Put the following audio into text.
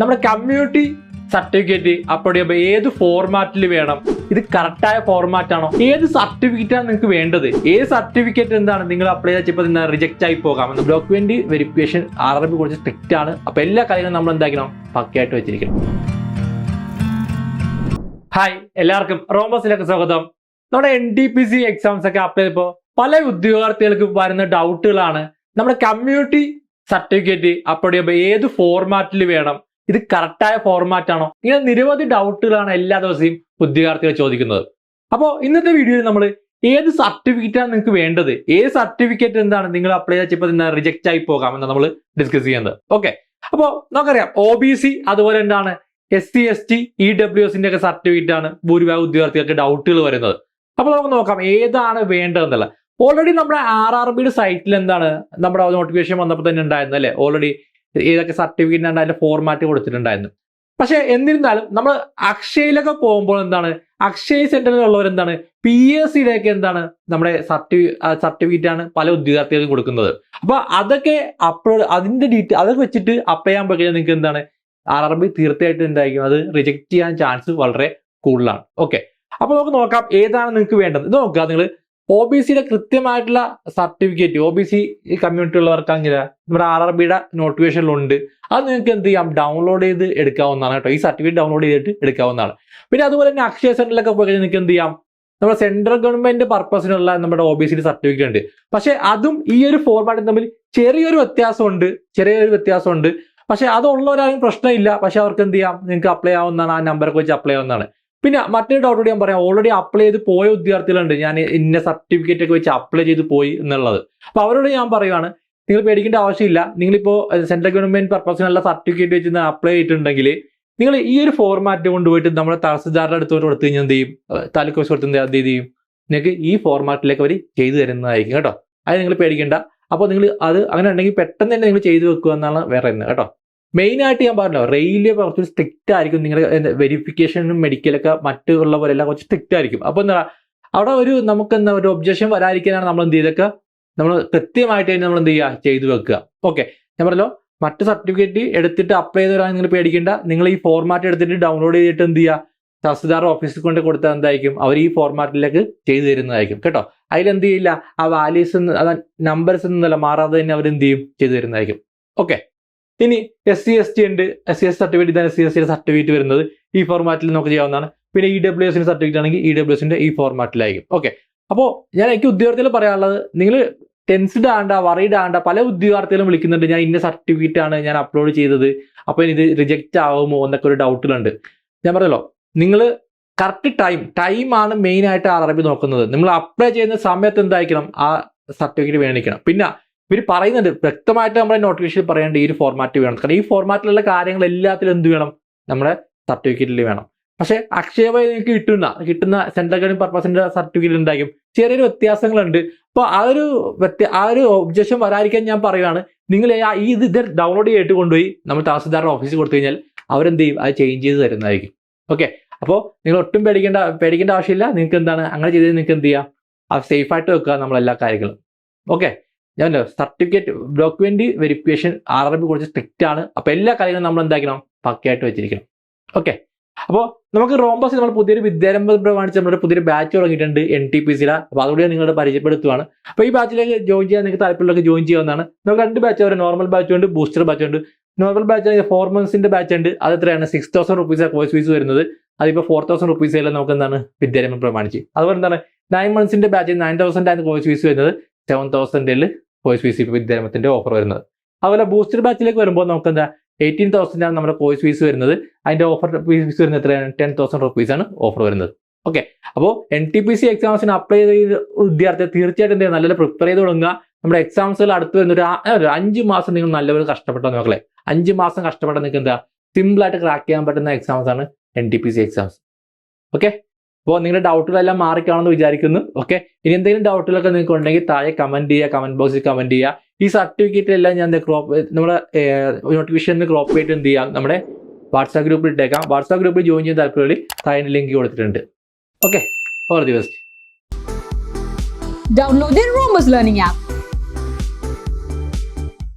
നമ്മുടെ community certificate upload ചെയ്യുമ്പോൾ ഏത് ഫോർമാറ്റിൽ വേണം? ഇത് കറക്റ്റായ ഫോർമാറ്റ് ആണോ? ഏത് സർട്ടിഫിക്കറ്റ് ആണ് നിങ്ങൾക്ക് വേണ്ടത്? ഏത് സർട്ടിഫിക്കറ്റ് എന്താണ്? നിങ്ങൾ അപ്ലൈ ചെയ്തപ്പോൾ റിജക്റ്റ് ആയി പോകാം. Document verification R R B കുറച്ച് സ്ട്രിക്റ്റ് ആണ്. അപ്പോൾ എല്ലാ കാര്യങ്ങളും നമ്മൾ എന്താക്കണം? പക്കയായിട്ട് വെച്ചിരിക്കണം. ഹായ് എല്ലാവർക്കും റോമസിലേക്ക് സ്വാഗതം. നമ്മുടെ N D P C exams ഒക്കെ അപ്ലൈ ചെയ്തപ്പോൾ പല ഉദ്യോഗാർത്ഥികൾക്ക് വരുന്ന ഡൗട്ടുകളാണ് നമ്മുടെ കമ്മ്യൂണിറ്റി സർട്ടിഫിക്കറ്റ് അപ്ലോഡ് ചെയ്യുമ്പോൾ ഏത് ഫോർമാറ്റിൽ വേണം? ഇത് കറക്റ്റായ ഫോർമാറ്റ് ആണോ? ഇങ്ങനെ നിരവധി ഡൗട്ടുകളാണ് എല്ലാ ദിവസവും ഉദ്യോഗാർത്ഥികൾ ചോദിക്കുന്നത്. അപ്പോൾ ഇന്നത്തെ വീഡിയോയിൽ നമ്മൾ ഏത് സർട്ടിഫിക്കറ്റ് ആണ് നിങ്ങൾക്ക് വേണ്ടത്? ഏത് സർട്ടിഫിക്കറ്റ് എന്താണ് നിങ്ങൾ അപ്ലൈ ചെയ്തപ്പോൾ റിജക്റ്റ് ആയി പോകാമെന്ന് നമ്മൾ ഡിസ്കസ് ചെയ്യുന്നത്. ഓക്കെ അപ്പോൾ നമുക്കറിയാം ഒ ബി സി അതുപോലെ എന്താണ്? S C S T E W എസിന്റെ ഒക്കെ സർട്ടിഫിക്കറ്റ് ആണ് ഭൂരിഭാഗം ഉദ്യോഗാർത്ഥികൾക്ക് ഡൗട്ടുകൾ വരുന്നത്. അപ്പോൾ നമുക്ക് നോക്കാം ഏതാണ് വേണ്ടതെന്നുള്ളത് ഓൾറെഡി നമ്മുടെ ആർ ആർ ബിയുടെ സൈറ്റിൽ എന്താണ്? നമ്മുടെ നോട്ടിഫിക്കേഷൻ വന്നപ്പോൾ തന്നെ ഉണ്ടായിരുന്നു അല്ലേ? ഓൾറെഡി ഏതൊക്കെ സർട്ടിഫിക്കറ്റ് ആണ് അതിന്റെ ഫോർമാറ്റ് കൊടുത്തിട്ടുണ്ടായിരുന്നു. പക്ഷെ എന്നിരുന്നാലും നമ്മൾ അക്ഷയയിലൊക്കെ പോകുമ്പോൾ എന്താണ് അക്ഷയ സെന്ററിലുള്ളവർ എന്താണ് പി എസ് സിയിലേക്ക് എന്താണ് നമ്മുടെ സർട്ടിഫി സർട്ടിഫിക്കറ്റ് ആണ് പല ഉദ്യോഗാർത്ഥികൾക്കും കൊടുക്കുന്നത്. അപ്പൊ അതൊക്കെ അപ്ലോഡ് അതിന്റെ ഡീറ്റെയിൽ അതൊക്കെ വെച്ചിട്ട് അപ്ലൈ ചെയ്യാൻ പറ്റിയാൽ നിങ്ങൾക്ക് എന്താണ് ആർ ആർ ബി തീർച്ചയായിട്ടും എന്തായിരിക്കും അത് റിജക്ട് ചെയ്യാൻ ചാൻസ് വളരെ കൂടുതലാണ്. ഓക്കെ അപ്പൊ നമുക്ക് നോക്കാം ഏതാണ് നിങ്ങൾക്ക് വേണ്ടത്? ഇത് നോക്കുക നിങ്ങൾ ഒ ബി സിയുടെ കൃത്യമായിട്ടുള്ള certificate O B C community ഉള്ളവർക്ക് അങ്ങനെ നമ്മുടെ ആർ ആർ ബിയുടെ നോട്ടിഫിക്കേഷനിലുണ്ട് അത് നിങ്ങൾക്ക് എന്ത് ചെയ്യാം? ഡൗൺലോഡ് ചെയ്ത് എടുക്കാവുന്നതാണ് കേട്ടോ. ഈ സർട്ടിഫിക്കറ്റ് ഡൗൺലോഡ് ചെയ്തിട്ട് എടുക്കാവുന്നതാണ്. പിന്നെ അതുപോലെ തന്നെ അക്ഷയ സെന്ററിലൊക്കെ പോയി കഴിഞ്ഞാൽ നിങ്ങൾക്ക് എന്ത് ചെയ്യാം? നമ്മുടെ സെൻട്രൽ ഗവൺമെന്റ് പർപ്പസിനുള്ള നമ്മുടെ ഒ ബി സിയുടെ സർട്ടിഫിക്കറ്റ് ഉണ്ട്. പക്ഷെ അതും ഈ ഒരു ഫോർമാറ്റും തമ്മിൽ ചെറിയൊരു വ്യത്യാസമുണ്ട്. ചെറിയൊരു വ്യത്യാസമുണ്ട്. പക്ഷെ അതുള്ളവരാരും പ്രശ്നമില്ല. പക്ഷെ അവർക്ക് എന്ത് ചെയ്യാം? നിങ്ങൾക്ക് അപ്ലൈ ആവുന്നതാണ്. ആ നമ്പറൊക്കെ വെച്ച് അപ്ലൈ ആവുന്നതാണ്. പിന്നെ മറ്റൊരു ഡൗട്ട് കൂടി ഞാൻ പറയാം. ഓൾറെഡി അപ്ലൈ ചെയ്ത് പോയ വിദ്യാർത്ഥികളുണ്ട്. ഞാൻ ഇന്ന സർട്ടിഫിക്കറ്റ് ഒക്കെ വെച്ച് അപ്ലൈ ചെയ്ത് പോയി എന്നുള്ളത്. അപ്പൊ അവരോട് ഞാൻ പറയുവാണ് നിങ്ങൾ പേടിക്കേണ്ട ആവശ്യമില്ല. നിങ്ങളിപ്പോ സെൻട്രൽ ഗവൺമെന്റ് പർപ്പസിനുള്ള സർട്ടിഫിക്കറ്റ് വെച്ച് അപ്ലൈ ചെയ്തിട്ടുണ്ടെങ്കിൽ നിങ്ങൾ ഈ ഒരു ഫോർമാറ്റ് കൊണ്ടുപോയിട്ട് നമ്മുടെ തഹസിൽദാരുടെ അടുത്തോട്ട് കൊടുത്തു കഴിഞ്ഞാൽ എന്ത് ചെയ്യും? താലൂക്ക് ഓഫീസ് കൊടുത്ത് എന്ത് ചെയ്യും? നിങ്ങൾക്ക് ഈ ഫോർമാറ്റിലേക്ക് അവർ ചെയ്തു തരുന്നതായിരിക്കും കേട്ടോ. അത് നിങ്ങൾ പേടിക്കേണ്ട. അപ്പോൾ നിങ്ങൾ അത് അങ്ങനെ ഉണ്ടെങ്കിൽ പെട്ടെന്ന് തന്നെ നിങ്ങൾ ചെയ്തു വെക്കുക എന്നാണ് വേറെ കേട്ടോ. മെയിൻ ആയിട്ട് ഞാൻ പറഞ്ഞു റെയിൽവേ കുറച്ച് സ്ട്രിക്റ്റ് ആയിരിക്കും. നിങ്ങളുടെ വെരിഫിക്കേഷനും മെഡിക്കലൊക്കെ മറ്റുള്ള പോലെ എല്ലാം കുറച്ച് സ്ട്രിക്റ്റ് ആയിരിക്കും. അപ്പോൾ എന്താ അവിടെ ഒരു നമുക്ക് എന്താ ഒരു ഒബ്ജക്ഷൻ വരാതിരിക്കാനാണ് നമ്മൾ എന്ത് ചെയ്തൊക്കെ നമ്മൾ കൃത്യമായിട്ട് തന്നെ നമ്മൾ എന്ത് ചെയ്യുക? ചെയ്തു വെക്കുക. ഓക്കെ ഞാൻ പറഞ്ഞല്ലോ മറ്റു സർട്ടിഫിക്കറ്റ് എടുത്തിട്ട് അപ്ലൈ ചെയ്തവരാണ് നിങ്ങൾ പേടിക്കേണ്ട. നിങ്ങൾ ഈ ഫോർമാറ്റ് എടുത്തിട്ട് ഡൗൺലോഡ് ചെയ്തിട്ട് എന്ത് ചെയ്യുക? തഹസിൽദാർ ഓഫീസിൽ കൊണ്ട് കൊടുത്താൽ എന്തായിരിക്കും? അവർ ഈ ഫോർമാറ്റിലേക്ക് ചെയ്തു തരുന്നതായിരിക്കും. കേട്ടോ? അതിലെന്ത് ചെയ്യില്ല? ആ വാല്യൂസ് നമ്പേഴ്സ് എന്നല്ല മാറാതെ തന്നെ അവർ എന്ത് ചെയ്യും? ചെയ്തു തരുന്നതായിരിക്കും. ഓക്കെ ഇനി എസ് സി എസ് ടി ഉണ്ട്. S C S certificate S C S certificate വരുന്നത്. ഈ ഫോർമാറ്റിൽ നമുക്ക് ചെയ്യാവുന്നതാണ്. പിന്നെ ഇ ഡബ്ല്യു എസിന്റെ സർട്ടിഫിക്കറ്റ് ആണെങ്കിൽ ഇ ഡബ്ല്യു എസിന്റെ ഈ ഫോർമാറ്റിലായിരിക്കും ഓക്കെ അപ്പോൾ ഞാൻ എനിക്ക് ഉദ്യോഗാർത്ഥികൾ പറയാനുള്ളത് നിങ്ങൾ ടെൻസ്ഡ് ആണ്ട വറീഡ് ആണ്ട പല ഉദ്യോഗാർത്ഥികളും വിളിക്കുന്നുണ്ട്. ഞാൻ ഇന്ന സർട്ടിഫിക്കറ്റ് ആണ് ഞാൻ അപ്ലോഡ് ചെയ്തത്. അപ്പോൾ ഇത് റിജക്റ്റ് ആവുമോ എന്നൊക്കെ ഒരു ഡൗട്ടിലുണ്ട് ഞാൻ പറഞ്ഞല്ലോ നിങ്ങൾ കറക്റ്റ് ടൈം ടൈമാണ് മെയിൻ ആയിട്ട് ആർ നോക്കുന്നത്. നിങ്ങൾ അപ്ലൈ ചെയ്യുന്ന സമയത്ത് എന്തായിരിക്കണം? ആ സർട്ടിഫിക്കറ്റ് വേണിക്കണം. പിന്നെ ഇവർ പറയുന്നുണ്ട് വ്യക്തമായിട്ട് നമ്മുടെ നോട്ടിഫിക്കേഷൻ പറയേണ്ട ഈ ഒരു ഫോർമാറ്റ് വേണം. കാരണം ഈ ഫോർമാറ്റിലുള്ള കാര്യങ്ങൾ എല്ലാത്തിലും എന്ത് വേണം? നമ്മുടെ സർട്ടിഫിക്കറ്റിൽ വേണം. പക്ഷെ അക്ഷയമായി നിങ്ങൾക്ക് കിട്ടുന്ന കിട്ടുന്ന സെൻട്രൽ ഗവൺമെന്റ് പർപ്പസിന്റെ സർട്ടിഫിക്കറ്റ് ഉണ്ടാകും ചെറിയൊരു വ്യത്യാസങ്ങളുണ്ട്. അപ്പോൾ ആ ഒരു വ്യത്യ ആ ഒരു ഒബ്ജക്ഷൻ വരാതിരിക്കാൻ ഞാൻ പറയുകയാണ് നിങ്ങൾ ഈ ഇത് ഇത് ഡൗൺലോഡ് ചെയ്തിട്ട് കൊണ്ടുപോയി നമ്മൾ തഹസിൽദാരുടെ ഓഫീസിൽ കൊടുത്തു കഴിഞ്ഞാൽ അവരെന്ത് ചെയ്യും അത് ചേഞ്ച് ചെയ്ത് തരുന്നതായിരിക്കും. ഓക്കെ അപ്പോൾ നിങ്ങൾ ഒട്ടും പേടിക്കേണ്ട പേടിക്കേണ്ട ആവശ്യമില്ല. നിങ്ങൾക്ക് എന്താണ് അങ്ങനെ ചെയ്ത് നിങ്ങൾക്ക് എന്ത് ചെയ്യാം? അത് സേഫ് ആയിട്ട് വെക്കുക നമ്മളെല്ലാ കാര്യങ്ങളും. ഓക്കെ ഞാൻ certificate document verification R R B കുറച്ച് സ്ട്രിക്റ്റ് ആണ്. അപ്പോൾ എല്ലാ കാര്യങ്ങളും നമ്മൾ എന്താക്കണം? പക്കയായിട്ട് വെച്ചിരിക്കണം. ഓക്കെ അപ്പോൾ നമുക്ക് റോംബസ് നമ്മൾ പുതിയൊരു വിദ്യാരംഭം പ്രമാണിച്ച് നമ്മുടെ പുതിയൊരു ബാച്ച് തുടങ്ങിയിട്ടുണ്ട് എൻ ടി പി സിയിലെ അപ്പോൾ അതുകൂടി നിങ്ങളുടെ പരിചയപ്പെടുത്തുവാണ്. അപ്പോൾ ഈ ബാച്ചിലേക്ക് ജോയിൻ ചെയ്യാൻ നിങ്ങൾക്ക് താല്പര്യമുള്ളവർക്ക് ജോയിൻ ചെയ്യാവുന്നതാണ്. നമുക്ക് രണ്ട് ബാച്ച് വരെ നോർമൽ ബാച്ച് ഉണ്ട് ബൂസ്റ്റർ ബാച്ച് ഉണ്ട്. നോർമൽ ബാച്ച് ഫോർ മന്ത്സിന്റെ ബാച്ച് ഉണ്ട്. അത് എത്രയാണ്? Six thousand rupees course fees വരുന്നത്. അതിപ്പോൾ ഫോർ തൗസൻഡ് റുപ്പീസ് എല്ലാം നമുക്ക് എന്താണ്? വിദ്യാരംഭം പ്രമാണിച്ച്. അതുപോലെ എന്താണ്? നയൻ മന്ത്സിന്റെ ബാച്ച് നയൻ തൗസൻഡ് ആണ് കോഴ്സ് ഫീസ് വരുന്നത്. സെവൻ തൗസൻഡിൽ കോഴ്സ് ഫീസ് ഇപ്പോൾ വിദ്യാരംഭത്തിന്റെ ഓഫർ വരുന്നത്. അതുപോലെ ബൂസ്റ്റർ ബാച്ചിലേക്ക് വരുമ്പോൾ നമുക്ക് എന്താ എയ്റ്റീൻ തൗസൻഡ് ആണ് നമ്മുടെ കോഴ്സ് ഫീസ് വരുന്നത്. അതിന്റെ ഓഫർ ഫീസ് വരുന്നത് എത്രയാണ്? ടെൻ തൗസൻഡ് റുപ്പീസ് ആണ് ഓഫർ വരുന്നത്. ഓക്കെ അപ്പോൾ എൻ ടി പി സി എക്സാംസിന് അപ്ലൈ ചെയ്ത വിദ്യാർത്ഥി തീർച്ചയായിട്ടും എന്ത് നല്ല പ്രിപ്പയർ ചെയ്ത് തുടങ്ങുക. നമ്മുടെ എക്സാംസുകൾ അടുത്ത് വരുന്ന ഒരു അഞ്ച് മാസം നിങ്ങൾ നല്ലപോലെ കഷ്ടപ്പെട്ടോ നോക്കളെ അഞ്ച് മാസം കഷ്ടപ്പെട്ട നിങ്ങൾക്ക് എന്താ സിമ്പിളായിട്ട് ക്രാക്ക് ചെയ്യാൻ പറ്റുന്ന എക്സാംസ് ആണ് N T P C exams okay അപ്പോൾ നിങ്ങളുടെ ഡൗട്ടുകളെല്ലാം മാറിക്കാണെന്ന് വിചാരിക്കുന്നു. ഓക്കെ ഇനി എന്തെങ്കിലും ഡൗട്ടുകളൊക്കെ നിങ്ങൾക്ക് ഉണ്ടെങ്കിൽ താഴെ കമന്റ് ചെയ്യുക കമന്റ് ബോക്സിൽ കമന്റ് ചെയ്യുക. ഈ സർട്ടിഫിക്കറ്റ് എല്ലാം ഞാൻ ക്രോപ്പ് നമ്മുടെ നോട്ടിഫിക്കേഷനിൽ ക്രോപ്പ് ചെയ്തിട്ട് എന്ത് ചെയ്യാം? നമ്മുടെ വാട്സാപ്പ് ഗ്രൂപ്പിൽ ഇട്ടേക്കാം. വാട്സാപ്പ് ഗ്രൂപ്പിൽ ജോയിൻ ചെയ്യാൻ താല്പര്യമുള്ള താഴെ ലിങ്ക് കൊടുത്തിട്ടുണ്ട്. Okay all the best Download the app.